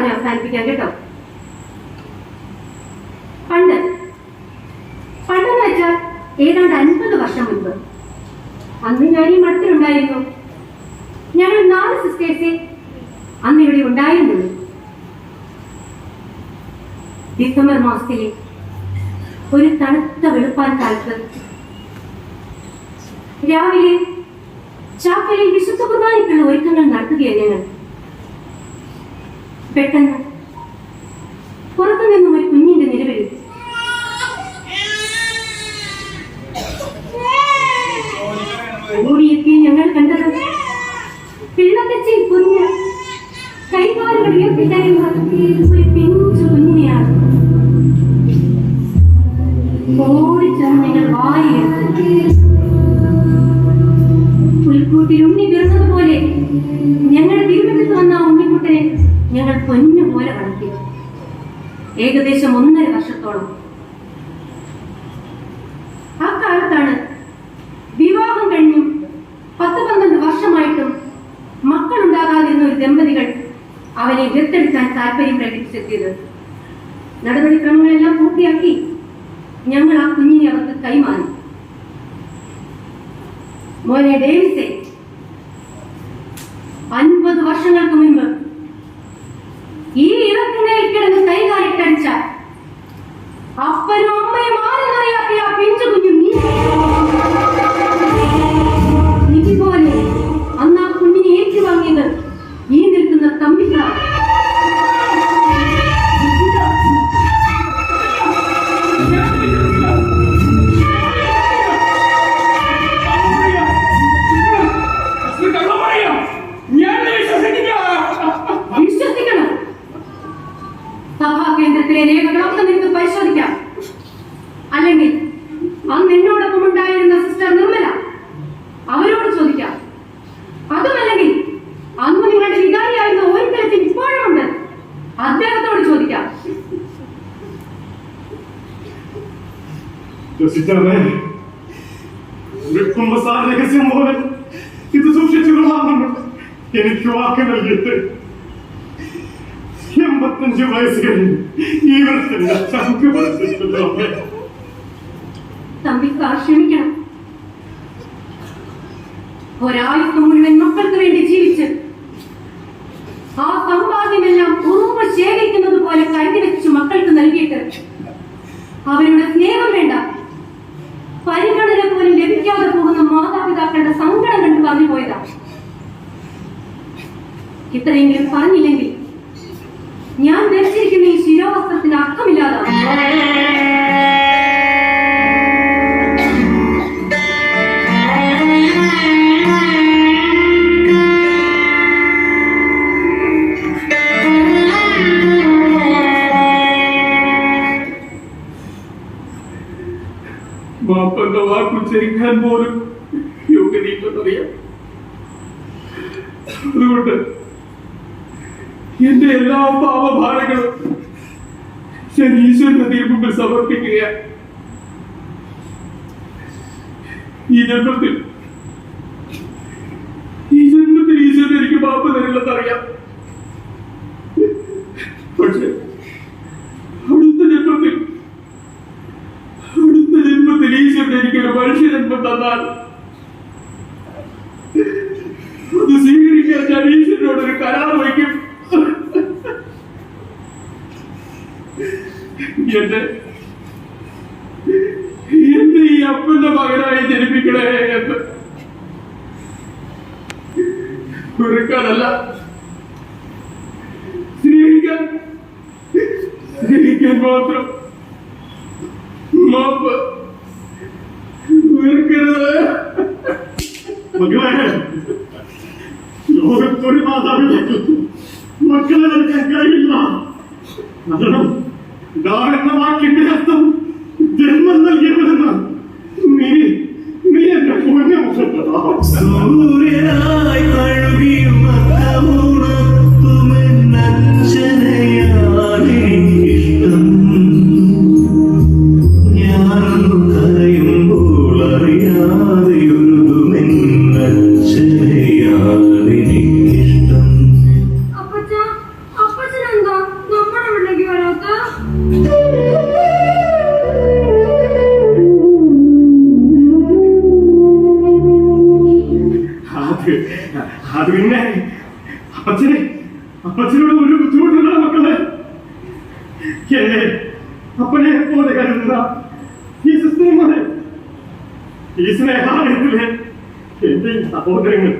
പറഞ്ഞ് അവസാനിപ്പിക്കാം കേട്ടോ. പണ്ട് പണ്ടെന്ന് വെച്ചാൽ ഏതാണ്ട് അൻപത് വർഷം മുൻപ് അന്ന് ഞാൻ ഈ മഠത്തിലുണ്ടായിരുന്നു. ഞങ്ങൾ നാല് സിസ്റ്റേഴ്സെ അന്ന് ഇവിടെ ഉണ്ടായിരുന്നുള്ളൂ ഡിസംബർ മാസത്തിലെ ഒരു തണുത്ത വെളുപ്പാൻ കാലത്ത് രാവിലെ ചാക്കലിൽ വിശുദ്ധ കുർബാനയ്ക്കുള്ള ഒരുക്കങ്ങൾ നടത്തുകയാണ് ഞങ്ങൾ. പെട്ടെന്ന്. പുറത്തു നിന്നും ഒരു കുഞ്ഞിന്റെ നിലവിളി ഓടിയെത്തി ഞങ്ങൾ കണ്ടത്. പിള്ളക്കച്ചി കുഞ്ഞ് ഉണ്ണി തീർന്നതുപോലെ ഞങ്ങളുടെ തിരുവനന്തപുരത്ത് വന്ന ഉണ്ണിക്കുട്ടനെ ഞങ്ങൾ പൊന്നു പോലെ വളർത്തി ഏകദേശം ഒന്നര വർഷത്തോളം. ആ കാലത്താണ് വിവാഹം കഴിഞ്ഞും പത്ത് പന്ത്രണ്ട് വർഷമായിട്ടും മക്കളുണ്ടാകാതിരുന്ന ഒരു ദമ്പതികൾ അവരെ ദത്തെടുക്കാൻ താല്പര്യം പ്രകടിപ്പിച്ചെത്തിയത്. നടപടിക്രമങ്ങളെല്ലാം പൂർത്തിയാക്കി ഞങ്ങൾ ആ കുഞ്ഞിനെ അവർക്ക് കൈമാറി. മോനെ ഡേവിസെ അൻപത് വർഷങ്ങൾക്ക് മുൻപ് যায় സിസ്റ്ററെ കുമ്പസാര രഹസ്യം പോലെ ഇത് സൂക്ഷിച്ചുകൊള്ളാമെന്നുണ്ട് എനിക്ക് വാക്ക് നൽകിയിട്ട് എൺപത്തഞ്ച് വയസ്സ് കഴിഞ്ഞു ഈ വർഷം ചങ്ക്? തമ്പിക്കാർ ക്ഷമിക്കണം. ഒരായുസം മുഴുവൻ യോഗ്യതയില്ലെന്നറിയാം. അതുകൊണ്ട് എന്റെ എല്ലാ പാപഭാരങ്ങളും ഞാൻ ഈശ്വരന്റെ മുമ്പിൽ സമർപ്പിക്കുകയാണ് ഈ ഈ ഈശ്വരൻ എനിക്ക് പാപ തരില്ലെന്നറിയാം. പക്ഷെ അടുത്ത ജന്മത്തിൽ അടുത്ത ജന്മത്തിൽ ഈശ്വരൻ എനിക്കൊരു മനുഷ്യജന്മം തന്നാൽ അത് സ്വീകരിക്കാൻ ഞാൻ ഈശ്വരനോട് ഒരു കരാർ വയ്ക്കും. എന്നെ എന്റെ ഈ അപ്പന്റെ മകനായി ജനിപ്പിക്കണേ എന്ന്. വെറുക്കാനല്ല. സ്നേഹിക്കാൻ സ്നേഹിക്കാൻ മാത്രം മാപ്പ് മകളെ ലോകത്തൊരു മക്കളെ കഴിയില്ല. വാക്കിന്റെ അർത്ഥം ജന്മം നൽകിയവരെന്ന് നീ നീ എന്റെ മുഖത്തതാ സൂര്യനായി തഴുകിയും അക്കമുണർത്തുമെന്നച്ഛനെയാണെനിക്കിഷ്ടം. ഞാനൊന്നു കരയുമ്പോൾ അറിയാതെയൊരുതുമെന്നച്ഛനെയാണെനിക്കിഷ്ടം. അപ്പച്ച അപ്പച്ചൻ അപ്പച്ചനോട് ഒരു ബുദ്ധിമുട്ടുള്ള മക്കളെ. എന്നെ അപ്പനെ പോലെ കരുതുന്ന ഈ സിസ്റ്റർമാരെ. ഈ സ്നേഹാലയത്തിലെ എന്റെ സഹോദരങ്ങൾ.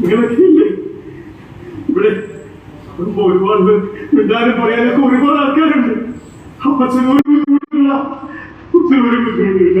നിങ്ങളൊക്കെ ഇല്ലേ ഇവിടെ വരുമ്പോ ഒരുപാട് മിണ്ടാനും പറയാനൊക്കെ ഒരുപാട് ആൾക്കാരുണ്ട്. അപ്പച്ചനൊരു ബുദ്ധിമുട്ടില്ല ഒരു ബുദ്ധിമുട്ടില്ല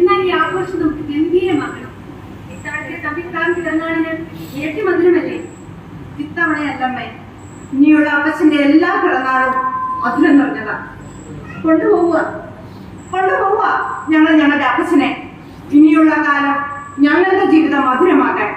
എന്നാൽ ഈ ആഘോഷം നമുക്ക് ഗംഭീരമാക്കണം ഇത്തവണത്തെ തമ്പിക്കാരന്റെ പിറന്നാളിന് ഇരട്ടി മധുരമല്ലേ? ഇത്തവണയല്ലമ്മേ ഇനിയുള്ള അപ്പച്ചന്റെ എല്ലാ പിറന്നാളും മധുരം നിറഞ്ഞതാ. കൊണ്ടുപോവുക. കൊണ്ടുപോവുക ഞങ്ങൾ ഞങ്ങളുടെ അപ്പച്ചനെ. ഇനിയുള്ള കാലം ഞങ്ങളുടെ ജീവിതം മധുരമാക്കാൻ